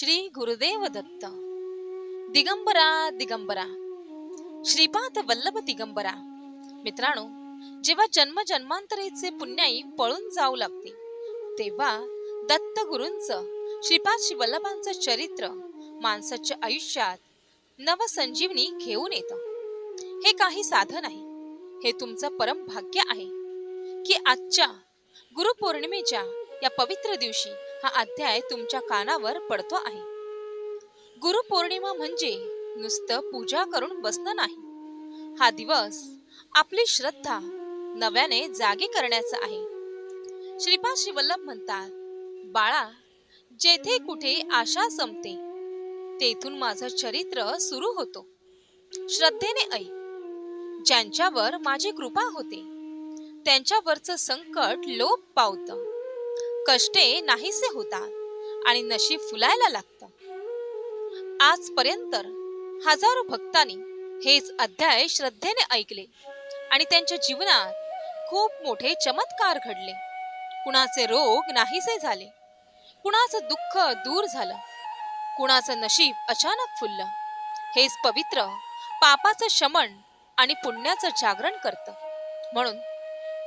श्री गुरुदेव दत्त दिगंबरा दिगंबरा. श्रीपाद वल्लभ दिगंबरा. मित्रांनो जेव्हा जन्म जन्मांतरेचे पुण्याई पळून जाऊ लागते तेव्हा दत्त गुरुंच श्रीपाद श्री वल्लभांचं चरित्र माणसाच्या आयुष्यात नवसंजीवनी घेऊन येतं. हे काही साधन आहे. हे तुमचं परम भाग्य आहे की आजच्या गुरुपौर्णिमेच्या या पवित्र दिवशी हा अध्याय तुमच्या कानावर पडतो आहे. गुरुपौर्णिमा म्हणजे नुसतं पूजा करून बसणं नाही. हा दिवस आपली श्रद्धा नव्याने जागी करण्याचा आहे. श्रीपाद श्रीवल्लभ म्हणतात बाळा जेथे कुठे आशा संपते तेथून माझं चरित्र सुरू होतो. श्रद्धेने ऐक. ज्यांच्यावर माझी कृपा होते त्यांच्यावरचं संकट लोप पावतं. कष्टे नाहीसे होतात आणि नशीब फुलायला लागतं. आजपर्यंत हजारो भक्तांनी हेच अध्याय श्रद्धेने ऐकले आणि त्यांच्या जीवनात खूप मोठे चमत्कार घडले. कुणाचे रोग नाहीसे झाले. कुणाचं दुःख दूर झालं. कुणाचं नशीब अचानक फुललं. हेच पवित्र पापाचं शमन आणि पुण्याचं जागरण करतं. म्हणून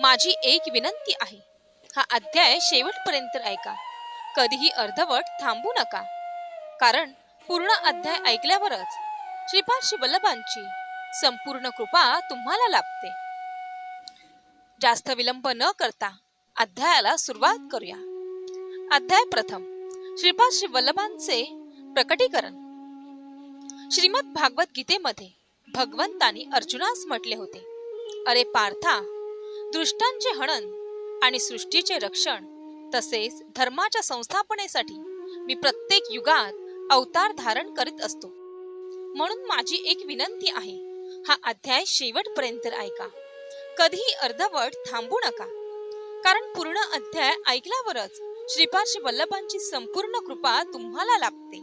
माझी एक विनंती आहे हा अध्याय शेवटपर्यंत ऐका. कधीही अर्धवट थांबू नका. कारण पूर्ण अध्याय ऐकल्यावरच श्रीपाद श्री वल्लभांची संपूर्ण कृपा तुम्हाला लाभते. जास्त विलंब न करता अध्यायाला सुरुवात करूया. अध्याय प्रथम. श्रीपाद श्री वल्लभांचे प्रकटीकरण. श्रीमद भागवत गीतेमध्ये भगवंतानी अर्जुनास म्हटले होते अरे पार्था दृष्टांचे हनन आणि सृष्टीचे रक्षण तसेच धर्माच्या संस्थापनेसाठी मी प्रत्येक युगात अवतार धारण करीत असतो. म्हणून माझी एक विनंती आहे हा अध्याय शेवटपर्यंत ऐका. कधीही अर्धवट थांबू नका. कारण पूर्ण अध्याय ऐकल्यावरच श्रीपाद श्री वल्लभांची संपूर्ण कृपा तुम्हाला लाभते.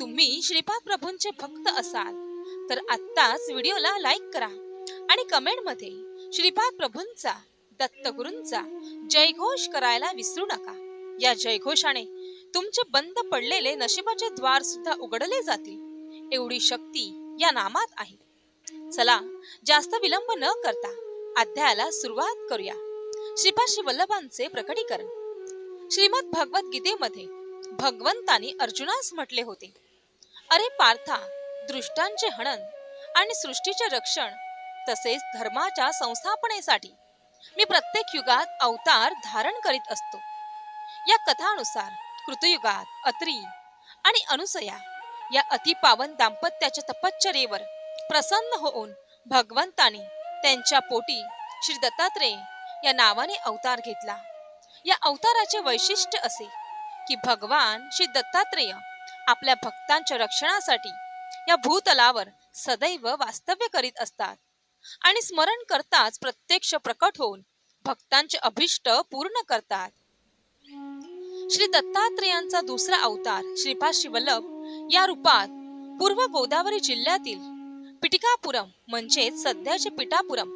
तुम्ही श्रीपाद प्रभूंचे भक्त असाल तर आत्ताच व्हिडिओला लाईक करा आणि कमेंटमध्ये श्रीपाद प्रभूंचा दत्तगुरूंचा जयघोष करायला विसरू नका. या जयघोषाने तुमचे बंद पडलेले नशिबाचे द्वार सुद्धा उघडले जातील. एवढी शक्ती या नामात आहे. चला जास्त विलंब न करता अध्यायाला सुरुवात करूया. श्रीपाशी वल्लभांचे प्रकटीकरण. श्रीमद भगवत गीतेमध्ये भगवंतानी अर्जुनास म्हटले होते अरे पार्था दृष्टांचे हनन आणि सृष्टीचे रक्षण तसेच धर्माच्या संस्थापनेसाठी मी प्रत्येक युगात अवतार धारण करीत असतो. या कथानुसार कृतयुगात अत्री आणि अनुसया या अतिपावन दाम्पत्याच्या तपश्चरेवर प्रसन्न होऊन भगवंताने त्यांच्या पोटी श्री दत्तात्रेय या नावाने अवतार घेतला. या अवताराचे वैशिष्ट्य असे की भगवान श्री दत्तात्रेय आपल्या भक्तांच्या रक्षणासाठी या भूतलावर सदैव वास्तव्य करीत असतात. आणि स्मरण करताच प्रत्यक्ष प्रकट होऊन भक्तांचे अभिष्ट पूर्ण करतात. श्री दत्तात्रेयांचा दुसरा अवतार श्रीपाद शिवल्लभ या रूपात पूर्व गोदावरी जिल्ह्यातील पिटिकापुरम म्हणजेच सध्याचे पिठापुरम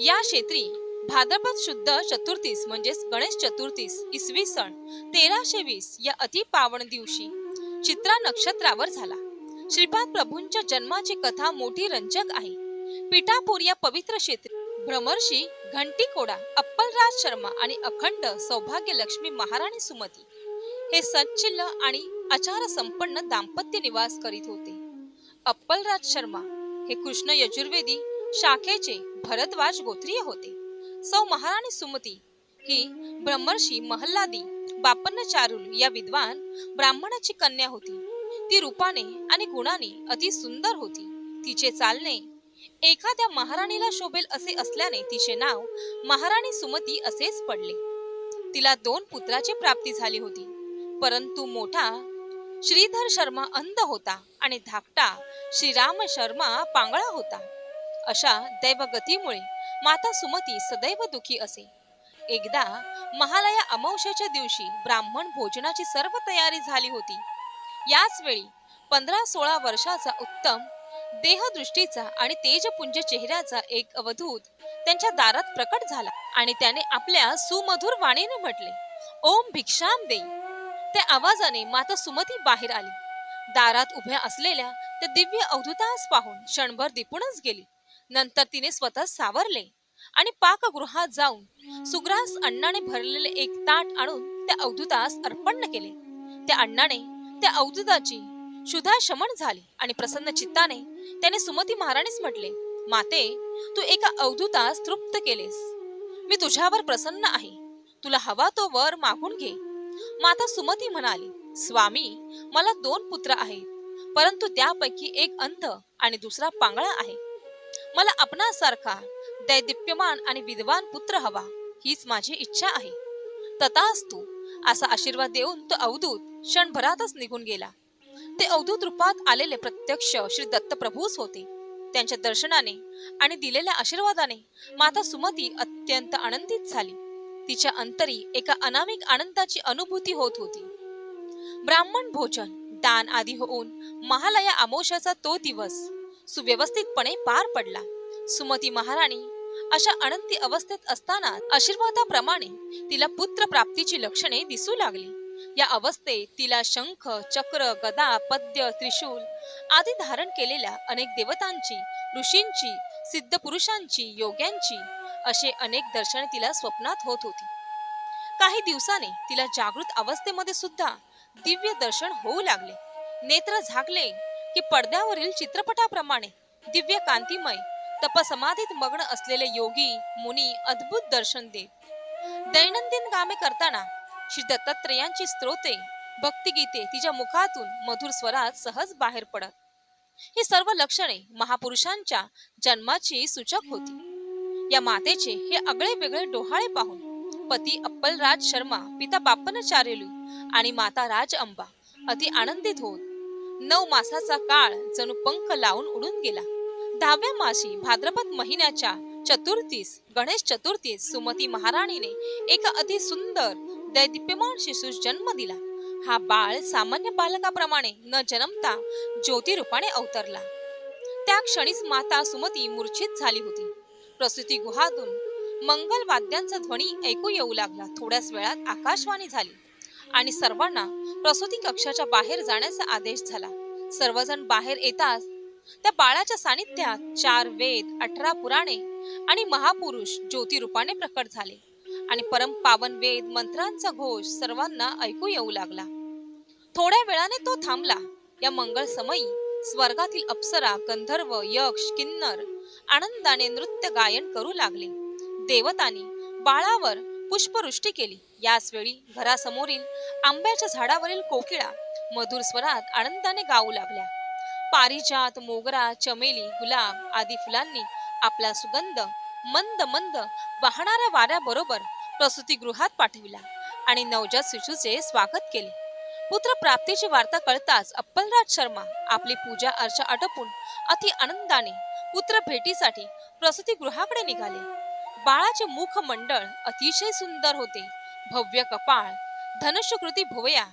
या क्षेत्री भाद्रपद शुद्ध चतुर्थीस म्हणजेच गणेश चतुर्थीस इसवी सन तेराशे वीस या अतिपावन दिवशी चित्रा नक्षत्रावर झाला. श्रीपाद प्रभूंच्या जन्माची कथा मोठी रंजक आहे. पिठापूर या पवित्र क्षेत्री. भ्रमर्षी घंटीकोडा अप्पलराज शर्मा आणि अखंड सौभाग्य लक्ष्मी महाराणी सुमती हे सच्चिल्ल आणि आचार संपन्न दाम्पत्य निवास करीत होते. अप्पलराज शर्मा हे कृष्ण यजुर्वेदी शाखेचे भरद्वाज गोत्रीय होते. सौ महाराणी सुमती ही ब्रह्मर्षी महल्लादी बापन्न चारुल या विद्वान ब्राह्मणाची कन्या होती. ती रूपाने आणि गुणाने अति सुंदर होती. तिचे चालणे एखाद्या महाराणीला शोभेल असे असल्याने तिचे नाव महाराणी सुमती असेच पडले. तिला दोन पुत्राची प्राप्ती झाली होती. परंतु मोठा श्रीधर शर्मा अंध होता आणि धाकटा श्रीराम शर्मा पांगळा होता. अशा दैवगतीमुळे माता सुमती सदैव दुखी असे. एकदा महालया अमावश्याच्या दिवशी ब्राह्मण भोजनाची सर्व तयारी झाली होती. याच वेळी पंधरा सोळा वर्षाचा उत्तम देहदृष्टीचा आणि तेजपुंज चेहऱ्याचा एक अवधूत त्यांच्या दारात प्रकट झाला आणि त्याने आपल्या सुमधुर वाणीने म्हटले ओम भिक्षाम देई. त्या आवाजाने माता सुमती बाहेर आली. दारात उभ्या असलेल्या त्या दिव्य अवधूतास पाहून क्षणभर दिपूनच गेली. नंतर तिने स्वतः सावरले आणि पाकगृहात जाऊन सुग्रास अण्णाने भरलेले एक ताट आणून त्या अवधूतास अर्पण केले. त्या अण्णाने त्या अवधूताची शुद्धा शमन झाली आणि प्रसन्न चित्ताने त्याने सुमती महाराणीस म्हटले माते तू एका अवधूतास तृप्त केलेस. मी तुझ्यावर प्रसन्न आहे. तुला हवा तो वर मागून घे. माता सुमती म्हणाली स्वामी मला दोन पुत्र आहेत. परंतु त्यापैकी एक अंध आणि दुसरा पांगळा आहे. मला आपणासारखा दैदिप्यमान आणि विद्वान पुत्र हवा हीच माझी इच्छा आहे. तथास्तु असा आशीर्वाद देऊन तो अवधूत क्षणभरातच निघून गेला. ते अवधूत रूपात आलेले प्रत्यक्ष श्री दत्तप्रभूच होते. त्यांच्या दर्शनाने आणि दिलेल्या आशीर्वादाने माता सुमती अत्यंत आनंदित झाली. तिच्या अंतरी एका अनामिक आनंदाची अनुभूती होत होती. ब्राह्मण भोजन दान आदी होऊन महालया अमोशाचा तो दिवस सुव्यवस्थितपणे पार पडला. सुमती महाराणी अशा अनंती अवस्थेत असताना आशीर्वादाप्रमाणे तिला पुत्र प्राप्तीची लक्षणे दिसू लागली. या अवस्थेत तिला शंख चक्र गदा पद्य त्रिशूल आदी धारण केलेल्या अनेक देवतांची ऋषींची सिद्ध पुरुषांची योग्यांची असे अनेक दर्शने तिला स्वप्नात होत होती. काही दिवसाने तिला जागृत अवस्थेमध्ये सुद्धा दिव्य दर्शन होऊ लागले. नेत्र झाकले की पडद्यावरील चित्रपटाप्रमाणे दिव्य कांतिमय तपसमाधीत मग्न असलेले योगी मुनी अद्भुत दर्शन देत. दैनंदिन कामे करताना श्री दत्तात्रेयांची स्त्रोते भक्तिगीते तिच्या मुखातून मधुर स्वरात सहज बाहेर पडत. ही सर्व लक्षणे महापुरुषांच्या जन्माची सूचक होती. या मातेचे हे आगळे वेगळे डोहाळे पाहून पती अप्पलराज शर्मा पिता बाप्पनाचार्युलू आणि माता राज अंबा अति आनंदित होत नऊ मासाचा काळ जणू पंख लावून उडून गेला. दहाव्या मासी भाद्रपद महिन्याच्या चतुर्थीस गणेश चतुर्थीस सुमती महाराणीने एका अति सुंदर दैदिप्यमान शिशूस जन्म दिला. हा बाळ सामान्य बालकाप्रमाणे न जन्मता ज्योतिरूपाने अवतरला. त्या क्षणीच माता सुमती मूर्छित झाली होती. प्रसूती गुहातून मंगल वाद्यांचा ध्वनी ऐकू येऊ लागला. थोड्याच वेळात आकाशवाणी झाली आणि सर्वांना प्रसूती कक्षाच्या बाहेर जाण्याचा आदेश झाला. सर्वजण बाहेर येताच त्या बाळाच्या सानिध्यात चार वेद अठरा पुराणे आणि महापुरुष ज्योतिरूपाने प्रकट झाले. आणि परम पावन वेद मंत्रांचा घोष सर्वांना ऐकू येऊ लागला. थोड्या वेळाने तो थांबला. या मंगळ समयी स्वर्गातील अप्सरा गंधर्व यक्ष किन्नर आनंदाने नृत्य गायन करू लागले. देवतांनी बाळावर पुष्पवृष्टी केली. याच वेळी घरासमोरील आंब्याच्या झाडावरील कोकिळा मधुर स्वरात आनंदाने गाऊ लागल्या. पारिजात मोगरा चमेली गुलाब आदी फुलांनी आपला सुगंध मंद मंद वाहणाऱ्या वाऱ्याबरोबर प्रसूतीगृहात पाठविला आणि नवजात शिशूचे स्वागत केले. पुत्र प्राप्तीची वार्ता कळताच अप्पलराज शर्मा आपली पूजा अर्चा आटपून अति आनंदाने पुत्र भेटीसाठी प्रसूतीगृहाकडे निघाले. बाळाचे मुख मंडळ अतिशय सुंदर होते. भव्य कपाळ धनुष्यकृती भुवया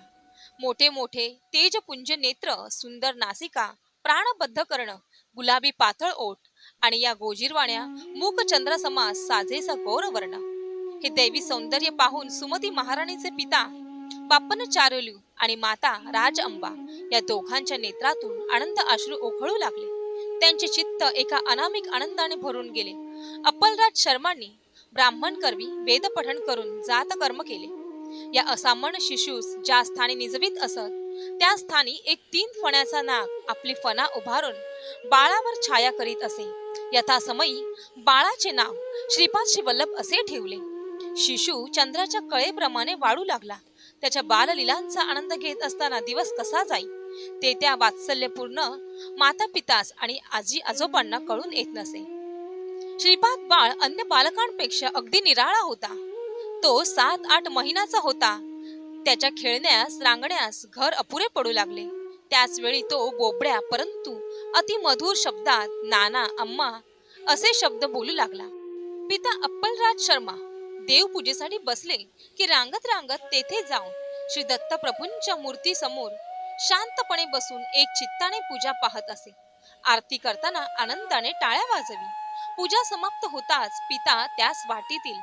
मोठे मोठे तेजपुंज नेत्र सुंदर नासिका प्राणबद्ध कर्ण गुलाबी पातळ ओठ आणि या गोजीरवाण्या मूक चंद्रसमा साजेसा गौरवर्ण. हे दैवी सौंदर्य पाहून सुमती महाराणीचे पिता बाप्पन चारुलू आणि माता राज अंबा या दोघांच्या नेत्रातून आनंद अश्रू ओघळू लागले. त्यांचे चित्त एका अनामिक आनंदाने भरून गेले. अप्पलराज शर्मांनी ब्राह्मण कर्वी वेद पठण करून जात कर्म केले. या असामान्य शिशूस ज्या स्थानी निजवीत असत त्या स्थानी एक तीन फण्याचा नाग आपली फणा उभारून बाळावर छाया करीत असे. यथासमयी बाळाचे नाव श्रीपाद श्रीवल्लभ असे ठेवले. शिशू चंद्राच्या कळेप्रमाणे वाढू लागला. त्याच्या बाललीलांचा आनंद घेत असताना दिवस कसा जाई? ते त्या वात्सल्यपूर्ण माता पितास आणि आजी आजोबांना कळून येत नसे. श्रीपाद बाळ अन्य बालकांपेक्षा अगदी निराळा होता. तो सात आठ महिन्याचा होता. त्याच्या खेळण्यास रांगण्यास घर अपुरे पडू लागले. त्याच वेळी तो बोबड्या परंतु अति मधुर शब्दात नाना अम्मा असे शब्द बोलू लागला. पिता अप्पलराज शर्मा देवपूजेसाठी बसले की रांगत रांगत तेथे जाऊन श्री दत्तप्रभूंच्या मूर्ती समोर शांतपणे बसून एक चित्ताने पूजा पाहत असे. आरती करताना आनंदाने टाळ्या वाजवी. पूजा समाप्त होताच पिता त्यास वाटीतील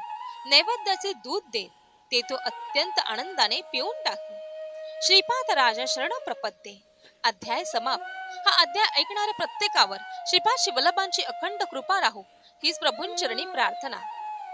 नैवेद्याचे दूध देत ते तो अत्यंत आनंदाने पिऊन टाकले. श्रीपाद राजा शरण प्रपत्ते अध्याय समाप्त. हा अध्याय ऐकणाऱ्या प्रत्येकावर श्रीपाद शिवलबांची अखंड कृपा राहो. हीच प्रभूंचरणी प्रार्थना.